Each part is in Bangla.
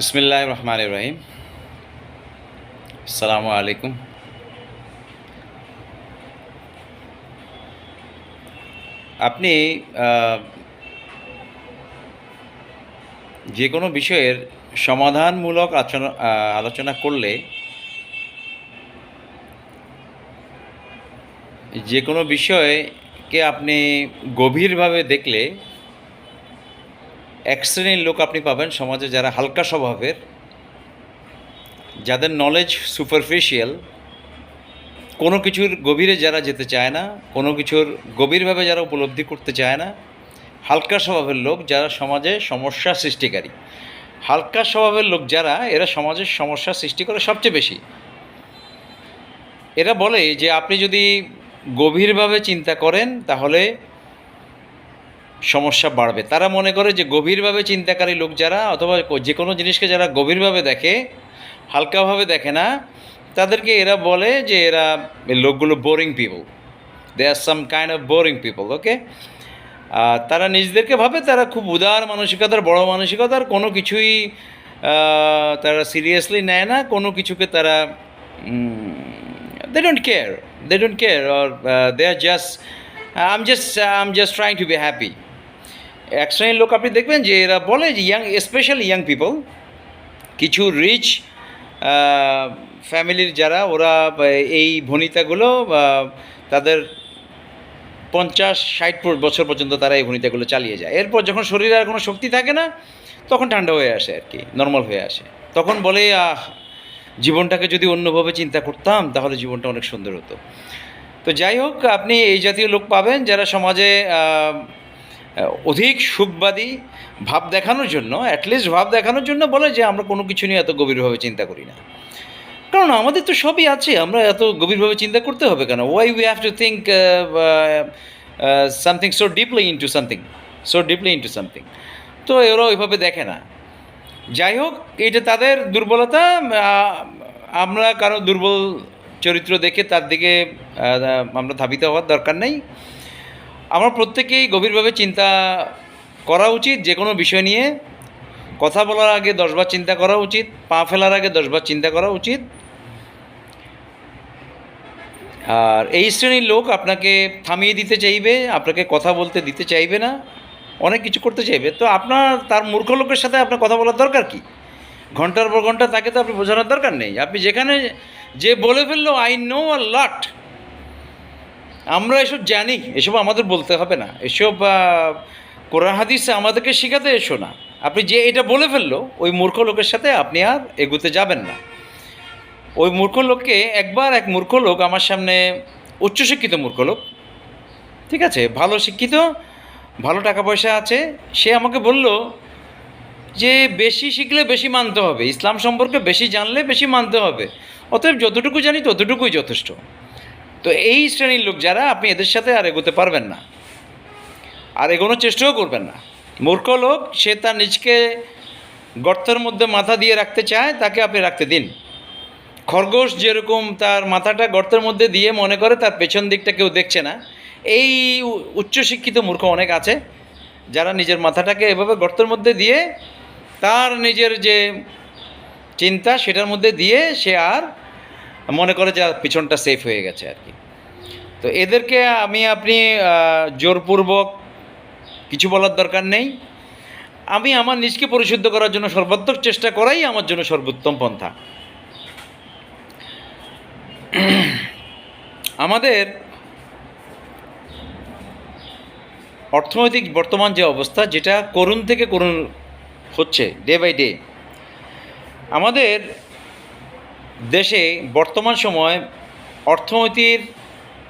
বিসমিল্লাহ রহমান ইব্রাহিম আসসালামু আলাইকুম আপনি যে কোনো বিষয়ের সমাধানমূলক আচরণ আলোচনা করলে যে কোনো বিষয়কে আপনি গভীরভাবে দেখলে এক শ্রেণির লোক আপনি পাবেন সমাজে যারা হালকা স্বভাবের, যাদের নলেজ সুপারফিশিয়াল কোনো কিছুর গভীরে যারা যেতে চায় না, কোনো কিছুর গভীরভাবে যারা উপলব্ধি করতে চায় না, হালকা স্বভাবের লোক যারা সমাজে সমস্যা সৃষ্টিকারী। হালকা স্বভাবের লোক যারা, এরা সমাজের সমস্যা সৃষ্টি করে সবচেয়ে বেশি। এরা বলে যে আপনি যদি গভীরভাবে চিন্তা করেন, তাহলে সমস্যা বাড়বে। তারা মনে করে যে গভীরভাবে চিন্তাকারী লোক যারা অথবা যে কোনো জিনিসকে যারা গভীরভাবে দেখে, হালকাভাবে দেখে না, তাদেরকে এরা বলে যে এরা লোকগুলো boring people they are some kind of boring people okay তারা নিজেদেরকে ভাবে, তারা খুব উদার মানসিকতার, বড় মানসিকতার, কোনো কিছুই তারা সিরিয়াসলি নেয় না, কোনো কিছুকে তারা they don't care they don't care or they are just I am just am just trying to be happy এক শ্রেণির লোক আপনি দেখবেন যে এরা বলে যে ইয়াং স্পেশালি ইয়াং পিপল কিছু রিচ ফ্যামিলির যারা, ওরা এই ভনিতাগুলো তাদের পঞ্চাশ, ষাট বছর পর্যন্ত তারা এই ভনিতাগুলো চালিয়ে যায়। এরপর যখন শরীরে আর কোনো শক্তি থাকে না, তখন ঠান্ডা হয়ে আসে আর কি নর্মাল হয়ে আসে। তখন বলে, আহ, জীবনটাকে যদি অন্যভাবে চিন্তা করতাম, তাহলে জীবনটা অনেক সুন্দর হতো। তো যাই হোক, আপনি এই জাতীয় লোক পাবেন যারা সমাজে অধিক সুখবাদী ভাব দেখানোর জন্য অ্যাটলিস্ট ভাব দেখানোর জন্য বলে যে আমরা কোনো কিছু নিয়ে এত গভীরভাবে চিন্তা করি না। কারণ আমাদের তো সবই আছে, আমরা এত গভীরভাবে চিন্তা করতে হবে কেন? Why we have to think something so deeply into something so deeply into something তো এরা ওইভাবে দেখে না। যাই হোক এটা তাদের দুর্বলতা আমরা কারও দুর্বল চরিত্র দেখে তার দিকে আমরা ধাবিত হওয়ার দরকার নেই। আমরা প্রত্যেকেই গভীরভাবে চিন্তা করা উচিত, যে কোনো বিষয় নিয়ে। কথা বলার আগে দশবার চিন্তা করা উচিত, পা ফেলার আগে দশবার চিন্তা করা উচিত। আর এই শ্রেণির লোক আপনাকে থামিয়ে দিতে চাইবে, আপনাকে কথা বলতে দিতে চাইবে না, অনেক কিছু করতে চাইবে। তো আপনার, তার মূর্খ লোকের সাথে আপনার কথা বলার দরকার কি? ঘণ্টার পর ঘণ্টা তাকে তো আপনি বোঝানোর দরকার নেই। আপনি যেখানে, যে বলে ফেলল আই নো আ লট আমরা এসব জানি, এসব আমাদের বলতে হবে না। এসব কোরআন হাদিসে আমাদেরকে শেখাতে এসো না। আপনি যে এটা বলে ফেলল, ওই মূর্খ লোকের সাথে আপনি আর এগুতে যাবেন না। ওই মূর্খ লোককে একবার এক মূর্খ লোক, আমার সামনে উচ্চশিক্ষিত মূর্খ লোক, ঠিক আছে, ভালো শিক্ষিত, ভালো টাকা পয়সা আছে, সে আমাকে বলল যে বেশি শিখলে বেশি মানতে হবে, ইসলাম সম্পর্কে বেশি জানলে বেশি মানতে হবে। অতএব যতটুকু জানি ততটুকুই যথেষ্ট। তো এই শ্রেণির লোক যারা, আপনি এদের সাথে আর এগোতে পারবেন না। আর এগোনোর চেষ্টাও করবেন না। মূর্খ লোক, সে তার নিজকে গর্তের মধ্যে মাথা দিয়ে রাখতে চায়, তাকে আপনি রাখতে দিন। খরগোশ যেরকম তার মাথাটা গর্তের মধ্যে দিয়ে মনে করে, তার পেছন দিকটা কেউ দেখছে না। এই উচ্চশিক্ষিত মূর্খ অনেক আছে, যারা নিজের মাথাটাকে এভাবে গর্তের মধ্যে দিয়ে, তার নিজের যে চিন্তা, সেটার মধ্যে দিয়ে সে আর মনে করে যে পিছনটা সেফ হয়ে গেছে আর কি। তো এদেরকে আমি, আপনি জোরপূর্বক কিছু বলার দরকার নেই। আমি আমার নিজকে পরিশুদ্ধ করার জন্য সর্বাত্মক চেষ্টা করাই আমার জন্য সর্বোত্তম পন্থা। আমাদের অর্থনৈতিক বর্তমান যে অবস্থা, যেটা করুণ থেকে করুণ হচ্ছে ডে বাই ডে আমাদের দেশে বর্তমান সময় অর্থনীতির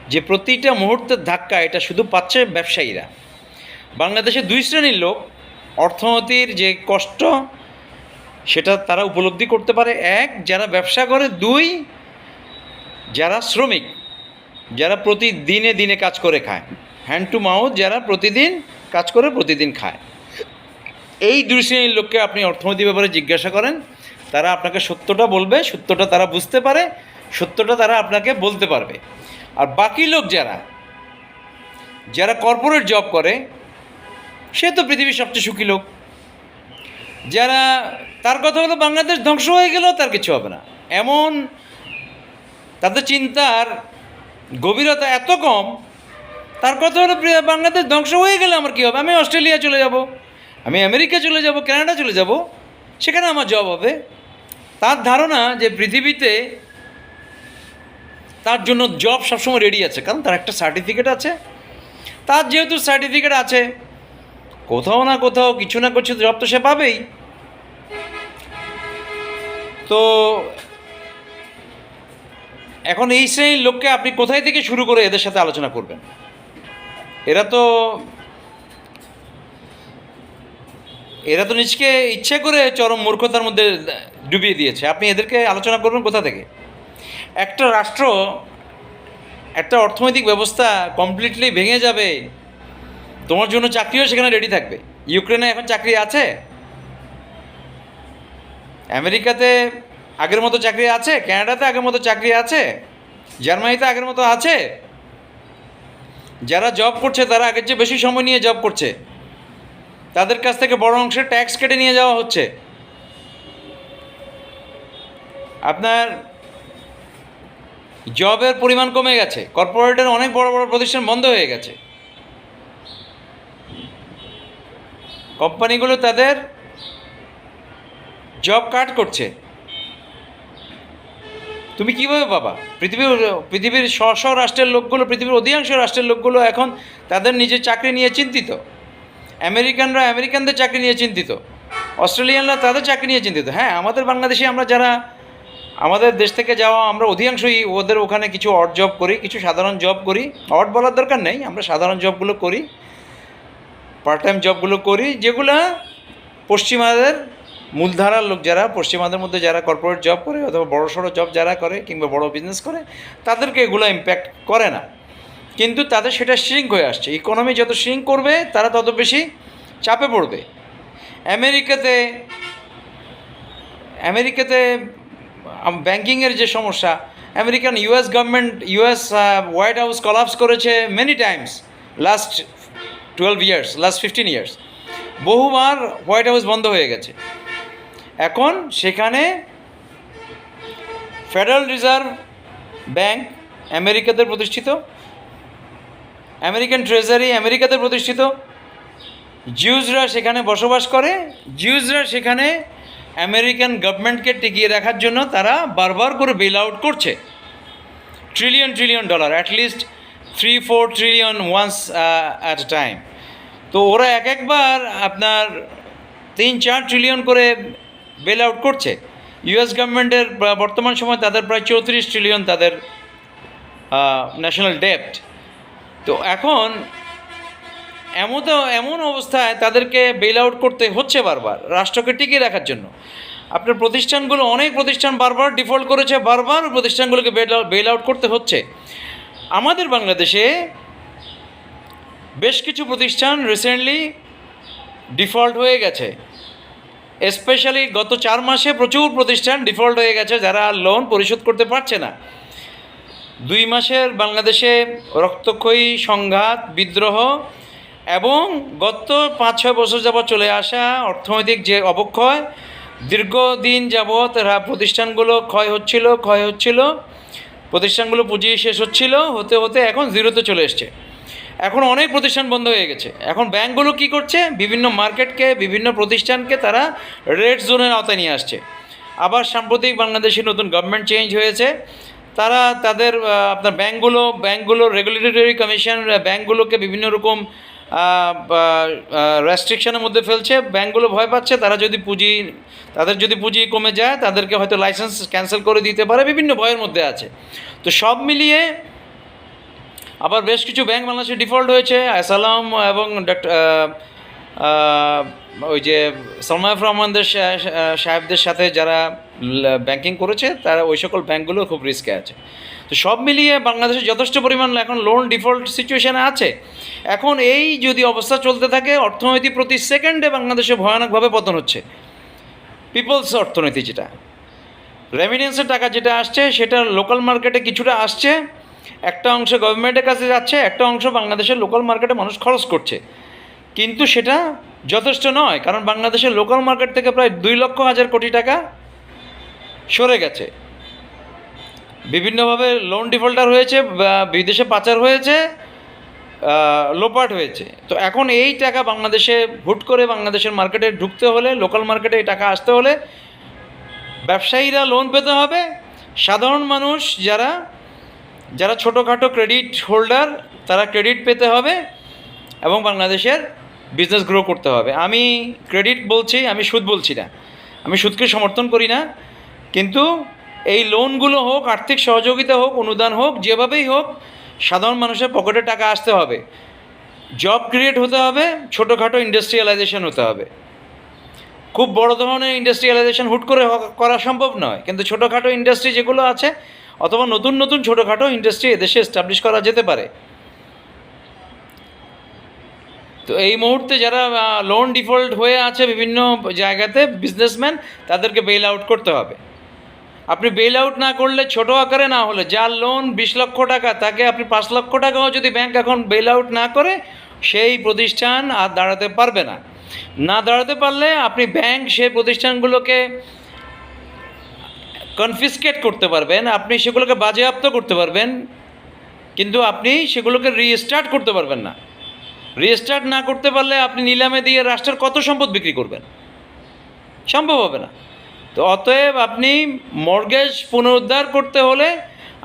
যে প্রতিটা মুহূর্তের ধাক্কা, এটা শুধু পাচ্ছে ব্যবসায়ীরা। বাংলাদেশে দুই শ্রেণির লোক, অর্থনীতির যে কষ্ট, সেটা তারা উপলব্ধি করতে পারে। এক, যারা ব্যবসা করে। দুই, যারা শ্রমিক, যারা প্রতিদিনে দিনে কাজ করে খায়। হ্যান্ড টু মাউথ যারা প্রতিদিন কাজ করে, প্রতিদিন খায়। এই দুই শ্রেণির লোককে আপনি অর্থনৈতিক ব্যাপারে জিজ্ঞাসা করেন তারা আপনাকে সত্যটা বলবে, সত্যটা তারা বুঝতে পারে, সত্যটা তারা আপনাকে বলতে পারবে। আর বাকি লোক যারা যারা কর্পোরেট জব করে, সে তো পৃথিবীর সবচেয়ে সুখী লোক। যারা, তার কথা হলো বাংলাদেশ ধ্বংস হয়ে গেলেও তার কিছু হবে না। এমন তাদের চিন্তার গভীরতা এত কম, তার কথা হলো বাংলাদেশ ধ্বংস হয়ে গেলে আমার কী হবে? আমি অস্ট্রেলিয়া চলে যাব, আমি আমেরিকা চলে যাব, কানাডা চলে যাব, সেখানে আমার জব হবে। তার ধারণা যে পৃথিবীতে তার জন্য জব সবসময় রেডি আছে, কারণ তার একটা সার্টিফিকেট আছে। তার যেহেতু সার্টিফিকেট আছে, কোথাও না কোথাও কিছু না কিছু জব তো সে পাবেই। তো এখন এই শ্রেণির লোককে আপনি কোথায় থেকে শুরু করে এদের সাথে আলোচনা করবেন? এরা তো এরা তো নিজকে ইচ্ছে করে চরম মূর্খতার মধ্যে ডুবিয়ে দিয়েছে। আপনি এদেরকে আলোচনা করবেন কোথা থেকে? একটা রাষ্ট্র, একটা অর্থনৈতিক ব্যবস্থা কমপ্লিটলি ভেঙে যাবে, তোমার জন্য চাকরিও সেখানে রেডি থাকবে। ইউক্রেনে এখন চাকরি আছে? আমেরিকাতে আগের মতো চাকরি আছে? কানাডাতে আগের মতো চাকরি আছে? জার্মানিতে আগের মতো আছে? যারা জব করছে, তারা আগের চেয়ে বেশি সময় নিয়ে জব করছে। তাদের কাছ থেকে বড় অংশে ট্যাক্স কেটে নিয়ে যাওয়া হচ্ছে। আপনার জবের পরিমাণ কমে গেছে। কর্পোরেটের অনেক বড় বড় প্রতিষ্ঠান বন্ধ হয়ে গেছে। কোম্পানিগুলো তাদের জব কাট করছে। তুমি কীভাবে পাবা পৃথিবীর পৃথিবীর স্ব স্ব রাষ্ট্রের লোকগুলো, পৃথিবীর অধিকাংশ রাষ্ট্রের লোকগুলো এখন তাদের নিজের চাকরি নিয়ে চিন্তিত। আমেরিকানরা আমেরিকানদের চাকরি নিয়ে চিন্তিত। অস্ট্রেলিয়ানরা তাদের চাকরি নিয়ে চিন্তিত। হ্যাঁ আমাদের বাংলাদেশে আমরা যারা আমাদের দেশ থেকে যাওয়া আমরা অধিকাংশই ওদের ওখানে কিছু অড জব করি, কিছু সাধারণ জব করি। অড বলার দরকার নেই, আমরা সাধারণ জবগুলো করি। পার্ট টাইম জবগুলো করি, যেগুলো পশ্চিমাদের মূলধারার লোক যারা, পশ্চিমাদের মধ্যে যারা কর্পোরেট জব করে অথবা বড় সড়ো জব যারা করে কিংবা বড় বিজনেস করে, তাদেরকে এগুলো ইম্প্যাক্ট করে না। কিন্তু তাদের সেটা শ্রিঙ্ক হয়ে আসছে। ইকোনমি যত শ্রিঙ্ক করবে, তারা তত বেশি চাপে পড়বে। আমেরিকাতে আমেরিকাতে ব্যাংকিংয়ের যে সমস্যা American US government US White House collapse করেছে many times last twelve years last fifteen years বহুবার হোয়াইট হাউস বন্ধ হয়ে গেছে। এখন সেখানে ফেডারেল রিজার্ভ ব্যাংক আমেরিকাতে প্রতিষ্ঠিত আমেরিকান ট্রেজারি আমেরিকাতে প্রতিষ্ঠিত জিউজরা সেখানে বসবাস করে জিউজরা সেখানে আমেরিকান গভর্নমেন্টকে টিকিয়ে রাখার জন্য তারা বারবার করে বেল আউট করছে। Trillion trillion dollar at least three four trillion once at a time তো ওরা এক একবার আপনার তিন, চার ট্রিলিয়ন করে বেল আউট করছে। ইউএস গভর্নমেন্টের বর্তমান সময় তাদের প্রায় চৌত্রিশ ট্রিলিয়ন তাদের ন্যাশনাল ডেপ্ট তো এখন এমন এমন অবস্থায় তাদেরকে বেল আউট করতে হচ্ছে বারবার, রাষ্ট্রকে টিকিয়ে রাখার জন্য। আপনার প্রতিষ্ঠানগুলো, অনেক প্রতিষ্ঠান বারবার ডিফল্ট করেছে, বারবার প্রতিষ্ঠানগুলোকে বেল বেল আউট করতে হচ্ছে। আমাদের বাংলাদেশে বেশ কিছু প্রতিষ্ঠান রিসেন্টলি ডিফল্ট হয়ে গেছে। স্পেশালি গত চার মাসে প্রচুর প্রতিষ্ঠান ডিফল্ট হয়ে গেছে যারা লোন পরিশোধ করতে পারছে না। দুই মাসের বাংলাদেশে রক্তক্ষয়ী সংঘাত, বিদ্রোহ এবং গত পাঁচ ছয় বছর যাবৎ চলে আসা অর্থনৈতিক যে অবক্ষয়, দীর্ঘদিন যাবৎ প্রতিষ্ঠানগুলো ক্ষয় হচ্ছিল ক্ষয় হচ্ছিল, প্রতিষ্ঠানগুলো পুঁজি শেষ হচ্ছিল, হতে হতে এখন জিরোতে চলে এসছে। এখন অনেক প্রতিষ্ঠান বন্ধ হয়ে গেছে। এখন ব্যাংকগুলো কি করছে? বিভিন্ন মার্কেটকে, বিভিন্ন প্রতিষ্ঠানকে তারা রেড জোনের আওতায় নিয়ে আসছে। আবার সাম্প্রতিক বাংলাদেশে নতুন গভর্নমেন্ট চেঞ্জ হয়েছে। তারা তাদের আপনার ব্যাংকগুলো ব্যাংকগুলো রেগুলেটরি কমিশন ব্যাংকগুলোকে বিভিন্ন রকম রেস্ট্রিকশনের মধ্যে ফেলছে, ব্যাংকগুলো ভয় পাচ্ছে, তারা যদি পুঁজি, তাদের যদি পুঁজি কমে যায়, তাদেরকে হয়তো লাইসেন্স ক্যান্সেল করে দিতে পারে, বিভিন্ন ভয়ের মধ্যে আছে। তো সব মিলিয়ে আবার বেশ কিছু ব্যাংক বাংলাদেশে ডিফল্ট হয়েছে আসালাম এবং ডক্টর ওই যে সলমায়ফ রহমানদের সাহেবদের সাথে যারা ব্যাংকিং করেছে, তারা ওই সকল ব্যাংকগুলো খুব রিস্কে আছে। তো সব মিলিয়ে বাংলাদেশে যথেষ্ট পরিমাণ এখন লোন ডিফল্ট সিচুয়েশানে আছে। এখন এই যদি অবস্থা চলতে থাকে, অর্থনীতি প্রতি সেকেন্ডে বাংলাদেশে ভয়ানকভাবে পতন হচ্ছে। পিপলস অর্থনীতি যেটা। রেমিডেন্সের টাকা যেটা আসছে, সেটা লোকাল মার্কেটে কিছুটা আসছে। একটা অংশ গভর্নমেন্টের কাছে যাচ্ছে, একটা অংশ বাংলাদেশের লোকাল মার্কেটে মানুষ খরচ করছে। কিন্তু সেটা যথেষ্ট নয়, কারণ বাংলাদেশের লোকাল মার্কেট থেকে প্রায় দুই লক্ষ হাজার কোটি টাকা সরে গেছে। বিভিন্নভাবে লোন ডিফল্টার হয়েছে বিদেশে পাচার হয়েছে লোপাট হয়েছে। তো এখন এই টাকা বাংলাদেশে হুট করে বাংলাদেশের মার্কেটে ঢুকতে হলে লোকাল মার্কেটে এই টাকা আসতে হলে ব্যবসায়ীরা লোন পেতে হবে। সাধারণ মানুষ যারা যারা ছোটোখাটো ক্রেডিট হোল্ডার তারা ক্রেডিট পেতে হবে এবং বাংলাদেশের বিজনেস গ্রো করতে হবে। আমি ক্রেডিট বলছি, আমি সুদ বলছি না। আমি সুদকে সমর্থন করি না। কিন্তু এই লোনগুলো হোক, আর্থিক সহযোগিতা হোক, অনুদান হোক, যেভাবেই হোক, সাধারণ মানুষের পকেটে টাকা আসতে হবে। জব ক্রিয়েট হতে হবে, ছোটোখাটো ইন্ডাস্ট্রিয়ালাইজেশন হতে হবে। খুব বড় ধরনের ইন্ডাস্ট্রিয়ালাইজেশন হুট করে করা সম্ভব নয়, কিন্তু ছোটোখাটো ইন্ডাস্ট্রি যেগুলো আছে, অথবা নতুন নতুন ছোটোখাটো ইন্ডাস্ট্রি এদেশে এস্টাবলিশ করা যেতে পারে। তো এই মুহূর্তে যারা লোন ডিফল্ট হয়ে আছে বিভিন্ন জায়গাতে বিজনেসম্যান তাদেরকে বেল আউট করতে হবে। আপনি বেল আউট না করলে ছোট আকারে না হলে, যার লোন বিশ লক্ষ টাকা, তাকে আপনি পাঁচ লক্ষ টাকাও যদি ব্যাংক এখন বেল আউট না করে, সেই প্রতিষ্ঠান আর দাঁড়াতে পারবে না। না দাঁড়াতে পারলে আপনি ব্যাংক সেই প্রতিষ্ঠানগুলোকে কনফিসকেট করতে পারবেন, আপনি সেগুলোকে বাজেয়াপ্ত করতে পারবেন, কিন্তু আপনি সেগুলোকে রিস্টার্ট করতে পারবেন না। রিস্টার্ট না করতে পারলে আপনি নিলামে দিয়ে রাষ্ট্রের কত সম্পদ বিক্রি করবেন? সম্ভব হবে না। তো অতএব আপনি মর্গেজ পুনরুদ্ধার করতে হলে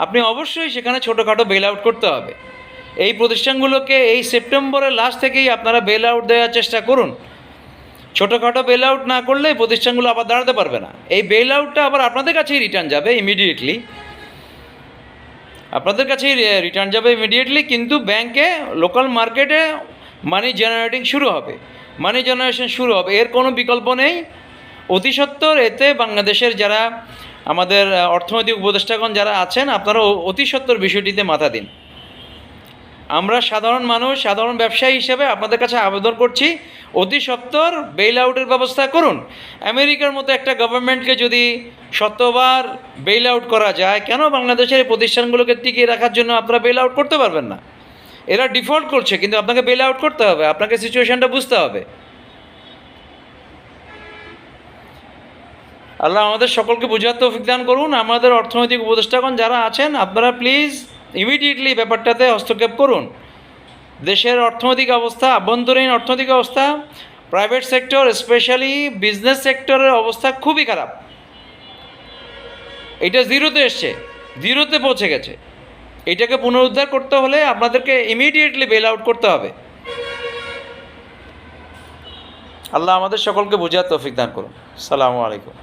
আপনি অবশ্যই সেখানে ছোটোখাটো বেল আউট করতে হবে। এই প্রতিষ্ঠানগুলোকে এই সেপ্টেম্বরের লাস্ট থেকেই আপনারা বেল আউট দেওয়ার চেষ্টা করুন। ছোটোখাটো বেল আউট না করলে প্রতিষ্ঠানগুলো আবার দাঁড়াতে পারবে না। এই বেল আউটটা আবার আপনাদের কাছেই রিটার্ন যাবে ইমিডিয়েটলি আপনাদের কাছেই রিটার্ন যাবে ইমিডিয়েটলি কিন্তু ব্যাংকে লোকাল মার্কেটে মানি জেনারেটিং শুরু হবে। মানি জেনারেশন শুরু হবে। এর কোনো বিকল্প নেই। অতি সত্বর এতে বাংলাদেশের যারা আমাদের অর্থনৈতিক উপদেষ্টাগণ যারা আছেন, আপনারা অ- অতি সত্বর বিষয়টিতে মাথা দিন। আমরা সাধারণ মানুষ, সাধারণ ব্যবসায়ী হিসেবে আপনাদের কাছে আবেদন করছি, অতি সত্বর বেইল আউটের ব্যবস্থা করুন। আমেরিকার মতো একটা গভর্নমেন্টকে যদি শতবার বেইল আউট করা যায়, কেন বাংলাদেশের এই প্রতিষ্ঠানগুলোকে টিকিয়ে রাখার জন্য আপনারা বেইল আউট করতে পারবেন না? এরা ডিফল্ট করছে, কিন্তু আপনাকে বেইল আউট করতে হবে, আপনাকে সিচুয়েশনটা বুঝতে হবে। আল্লাহ আমাদের সকলকে বোঝার তৌফিক দান করুন। আমাদের অর্থনৈতিক উপদেষ্টাগণ যারা আছেন, আপনারা প্লিজ ইমিডিয়েটলি ব্যাপারটাতে হস্তক্ষেপ করুন। দেশের অর্থনৈতিক অবস্থা, আভ্যন্তরীণ অর্থনৈতিক অবস্থা প্রাইভেট সেক্টর স্পেশালি বিজনেস সেক্টরের অবস্থা খুবই খারাপ। এটা জিরোতে এসছে, জিরোতে পৌঁছে গেছে। এটাকে পুনরুদ্ধার করতে হলে আপনাদেরকে ইমিডিয়েটলি বেল আউট করতে হবে। আল্লাহ আমাদের সকলকে বোঝার তৌফিক দান করুন। সালামু আলাইকুম।